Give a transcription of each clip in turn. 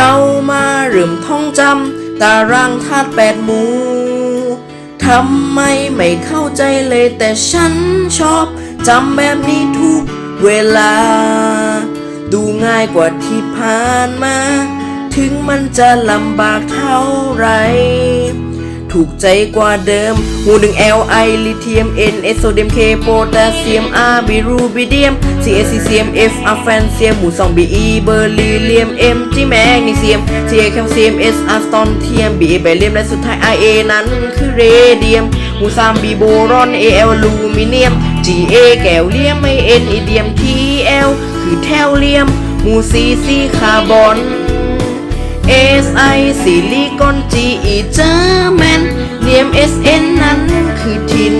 เรามาเรื่มท่องจำตารางธาตุแปดหมู่ทำไมไม่เข้าใจเลยแต่ฉันชอบจำแบบนี้ทุกเวลา ดูง่ายกว่าที่ผ่านมา ถึงมันจะลำบากเท่าไหร ถูกใจกว่าเดิมหูหนึ่ง Li ลิเทียม N เอสโซเดียม K โพแทสเซียม R บิรูบิเดียม C S C C M F อะแฟนเซียมหมู่สอง B E เบอร์ลีเลียม M จีแมกนีเซียม C A แคลเซียม S อะสตอนเทียม B A ไบเลียมและสุดท้าย I A นั้นคือเรเดียมหมู่สาม B โบรอน A L ลูมิเนียม G A แก้วเลียม I N อีเดียม T L คือแทวเลียมหมู่ C C คาร์บอน SI ซิลิคอน GE เจอแม SN นั้นคือทิน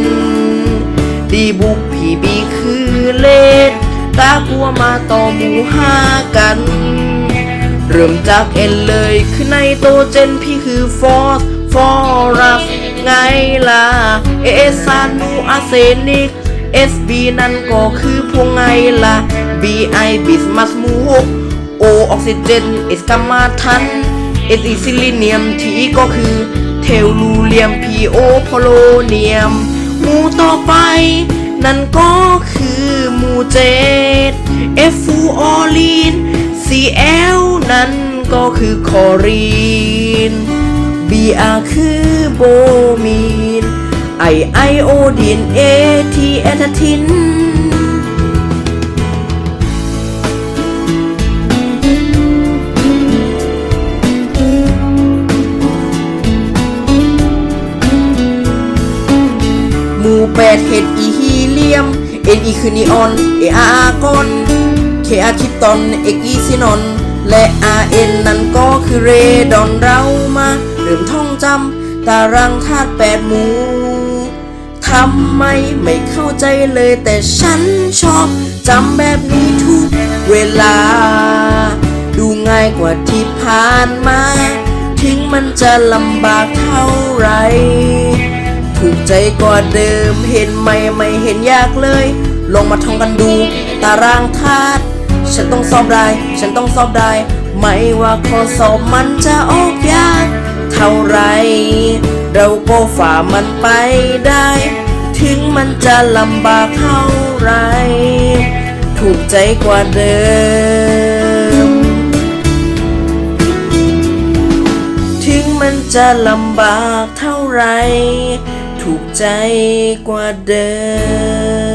ดีบุกพีบีคือเลดตากลัวมาต่อหมูห้ากัน เริ่มจากเอ็นเลยคือไนโตเจนพี่คือฟอสฟอรัสไงล่ะเอสซานูอาเซนิก SB นั่นก็คือพวงไงล่ะ BI บิสมัสมูก O อออกซิเจน S กัมมาทัน S อีซิลิเนียม T ก็คือ เทลูเลียม P O โอพโลเนียม หมู่ต่อไป นั่นก็คือหมู่เจ็ด F ฟูออลีน Cl นั่นก็คือคอรีน Br คือโบมีน I I O ดีน A T แอทาทิน แปดเห็ดอีฮีเลียมเอ็นอีคือนีออนเออาร์อาร์กอนเคอาคิปตอนเอกอีซินอนและอาร์เอ็นนั่นก็คือเรดอนเรามาเริ่มท่องจำตารางธาตุแปดหมู่ทำไมไม่เข้าใจเลยแต่ฉันชอบจำแบบนี้ทุกเวลา ดูง่ายกว่าที่ผ่านมา ถึงมันจะลำบากเท่าไหร่ ถูกใจกว่าเดิม เห็นไหมไม่เห็นยากเลย ลงมาท่องกันดู ตารางธาตุฉันต้องสอบได้ ฉันต้องสอบได้ ไม่ว่าข้อสอบมันจะออกยาก เท่าไร เราก็ฝ่ามันไปได้ ถึงมันจะลำบากเท่าไร ถูกใจกว่าเดิม ถึงมันจะลำบากเท่าไร ถูกใจกว่าเดิม